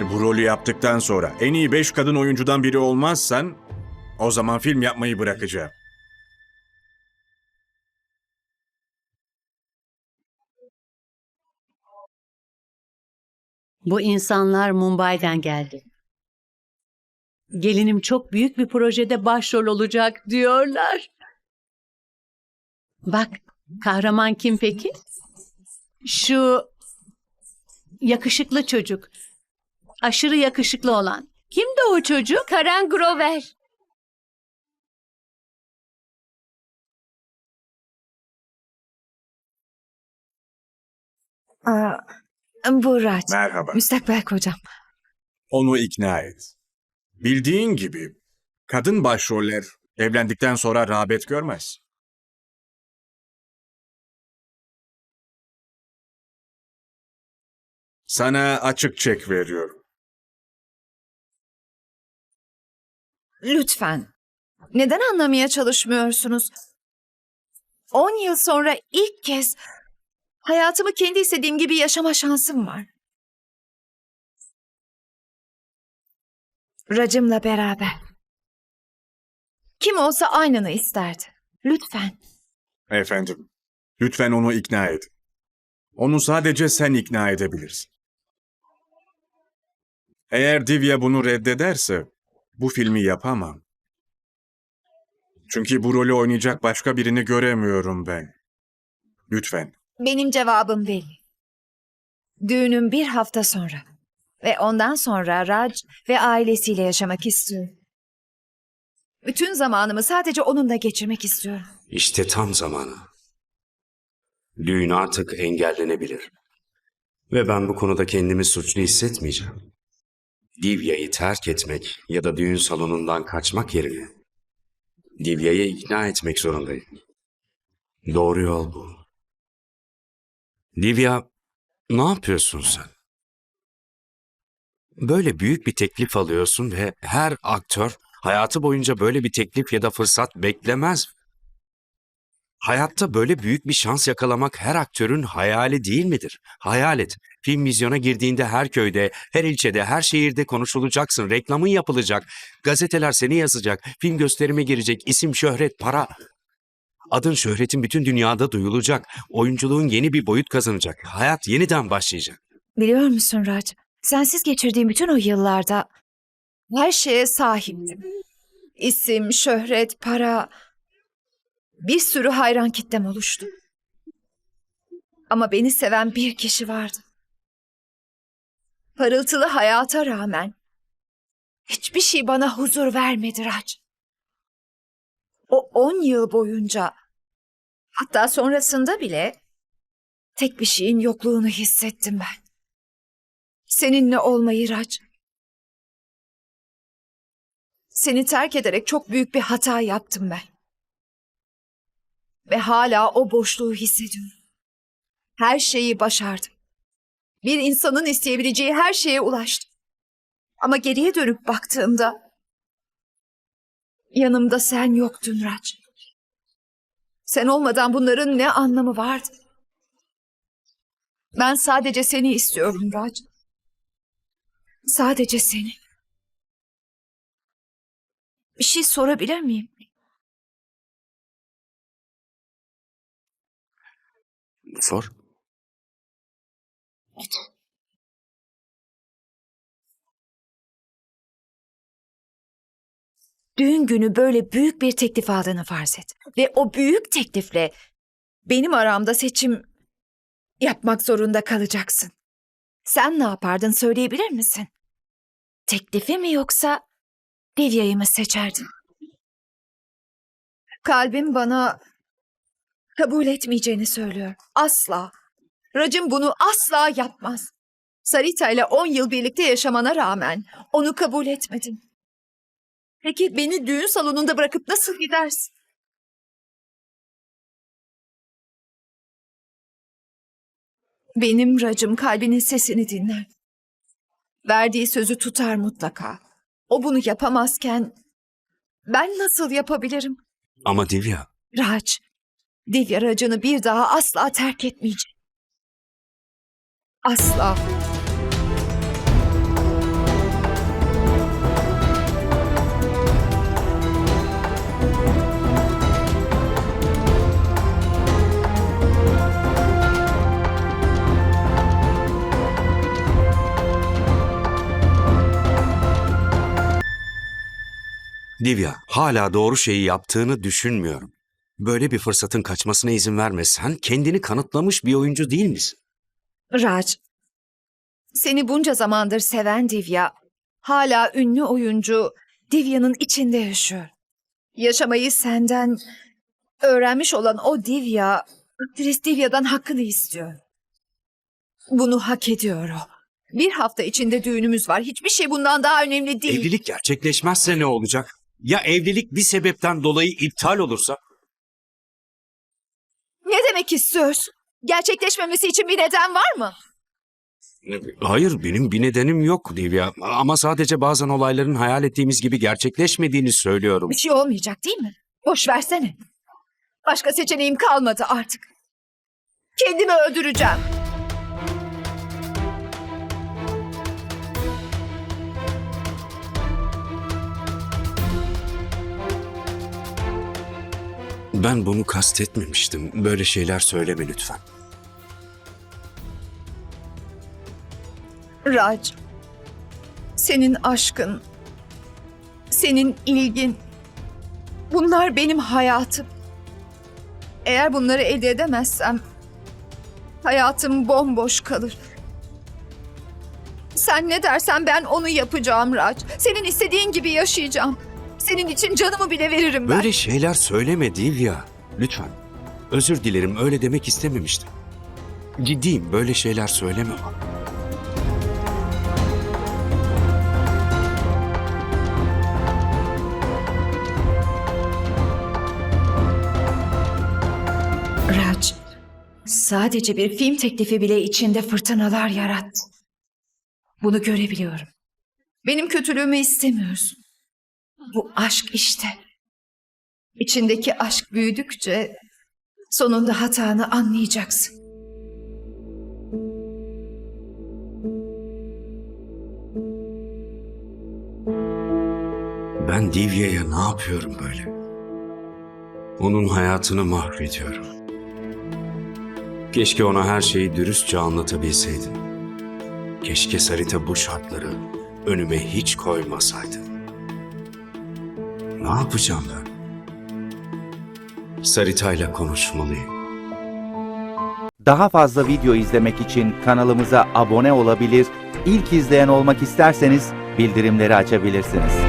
Eğer bu rolü yaptıktan sonra en iyi 5 kadın oyuncudan biri olmazsan o zaman film yapmayı bırakacağım. Bu insanlar Mumbai'den geldi. Gelinim çok büyük bir projede başrol olacak diyorlar. Bak, kahraman kim peki? Şu yakışıklı çocuk. Aşırı yakışıklı olan. Kimdi o çocuk? Karan Grover. Aa, bu Raç. Merhaba. Müstakbel kocam. Onu ikna et. Bildiğin gibi kadın başroller evlendikten sonra rağbet görmez. Sana açık çek veriyorum. Lütfen. Neden anlamaya çalışmıyorsunuz? On yıl sonra ilk kez hayatımı kendi istediğim gibi yaşama şansım var. Racımla beraber. Kim olsa aynını isterdi. Lütfen. Efendim, lütfen onu ikna et. Onu sadece sen ikna edebilirsin. Eğer Divya bunu reddederse bu filmi yapamam. Çünkü bu rolü oynayacak başka birini göremiyorum ben. Lütfen. Benim cevabım belli. Düğünüm bir hafta sonra. Ve ondan sonra Raj ve ailesiyle yaşamak istiyorum. Bütün zamanımı sadece onunla geçirmek istiyorum. İşte tam zamanı. Düğün artık engellenebilir. Ve ben bu konuda kendimi suçlu hissetmeyeceğim. Divya'yı terk etmek ya da düğün salonundan kaçmak yerine Divya'yı ikna etmek zorundayım. Doğru yol bu. Divya, ne yapıyorsun sen? Böyle büyük bir teklif alıyorsun ve her aktör hayatı boyunca böyle bir teklif ya da fırsat beklemez. Hayatta böyle büyük bir şans yakalamak her aktörün hayali değil midir? Hayal et. Film vizyona girdiğinde her köyde, her ilçede, her şehirde konuşulacaksın. Reklamın yapılacak. Gazeteler seni yazacak. Film gösterime girecek. İsim, şöhret, para. Adın şöhretin bütün dünyada duyulacak. Oyunculuğun yeni bir boyut kazanacak. Hayat yeniden başlayacak. Biliyor musun Raj? Sensiz geçirdiğim bütün o yıllarda her şeye sahiptim. İsim, şöhret, para, bir sürü hayran kitlem oluştu. Ama beni seven bir kişi vardı. Parıltılı hayata rağmen hiçbir şey bana huzur vermedi Raj. O on yıl boyunca hatta sonrasında bile tek bir şeyin yokluğunu hissettim ben. Seninle olmayı Rac. Seni terk ederek çok büyük bir hata yaptım ben. Ve hala o boşluğu hissediyorum. Her şeyi başardım. Bir insanın isteyebileceği her şeye ulaştım. Ama geriye dönüp baktığımda yanımda sen yoktun Rac. Sen olmadan bunların ne anlamı vardı? Ben sadece seni istiyorum Rac. Sadece seni. Bir şey sorabilir miyim? Sor. Düğün günü böyle büyük bir teklif aldığını farz et. Ve o büyük teklifle benim aramda seçim yapmak zorunda kalacaksın. Sen ne yapardın söyleyebilir misin? Teklifi mi yoksa Divya'yı mı seçerdin? Kalbim bana kabul etmeyeceğini söylüyor. Asla. Racim bunu asla yapmaz. Sarita ile 10 yıl birlikte yaşamana rağmen onu kabul etmedin. Peki beni düğün salonunda bırakıp nasıl gidersin? Benim racım kalbinin sesini dinler. Verdiği sözü tutar mutlaka. O bunu yapamazken ben nasıl yapabilirim? Ama Divya, Raç, Dil yaracını bir daha asla terk etmeyeceğim. Asla. Divya, hala doğru şeyi yaptığını düşünmüyorum. Böyle bir fırsatın kaçmasına izin verme. Sen kendini kanıtlamış bir oyuncu değil misin? Raj, seni bunca zamandır seven Divya, hala ünlü oyuncu Divya'nın içinde yaşıyor. Yaşamayı senden öğrenmiş olan o Divya, aktris Divya'dan hakkını istiyor. Bunu hak ediyor o. Bir hafta içinde düğünümüz var. Hiçbir şey bundan daha önemli değil. Evlilik gerçekleşmezse ne olacak? Ya evlilik bir sebepten dolayı iptal olursa? Ne demek istiyorsun? Gerçekleşmemesi için bir neden var mı? Hayır, benim bir nedenim yok Divya. Ama sadece bazen olayların hayal ettiğimiz gibi gerçekleşmediğini söylüyorum. Bir şey olmayacak değil mi? Boş versene. Başka seçeneğim kalmadı artık. Kendimi öldüreceğim. Ben bunu kastetmemiştim. Böyle şeyler söyleme lütfen. Raj, senin aşkın, senin ilgin, bunlar benim hayatım. Eğer bunları elde edemezsem, hayatım bomboş kalır. Sen ne dersen ben onu yapacağım Raj. Senin istediğin gibi yaşayacağım. Senin için canımı bile veririm ben. Böyle şeyler söyleme Divya. Lütfen. Özür dilerim öyle demek istememiştim. Ciddiyim böyle şeyler söyleme bana. Raj, sadece bir film teklifi bile içinde fırtınalar yarattı. Bunu görebiliyorum. Benim kötülüğümü istemiyorsun. Bu aşk işte. İçindeki aşk büyüdükçe sonunda hatanı anlayacaksın. Ben Divya'ya ne yapıyorum böyle? Onun hayatını mahvediyorum. Keşke ona her şeyi dürüstçe anlatabilseydim. Keşke Sarita bu şartları önüme hiç koymasaydı. Ne yapacağım ben? Sarita'yla konuşmalıyım. Daha fazla video izlemek için kanalımıza abone olabilir, ilk izleyen olmak isterseniz bildirimleri açabilirsiniz.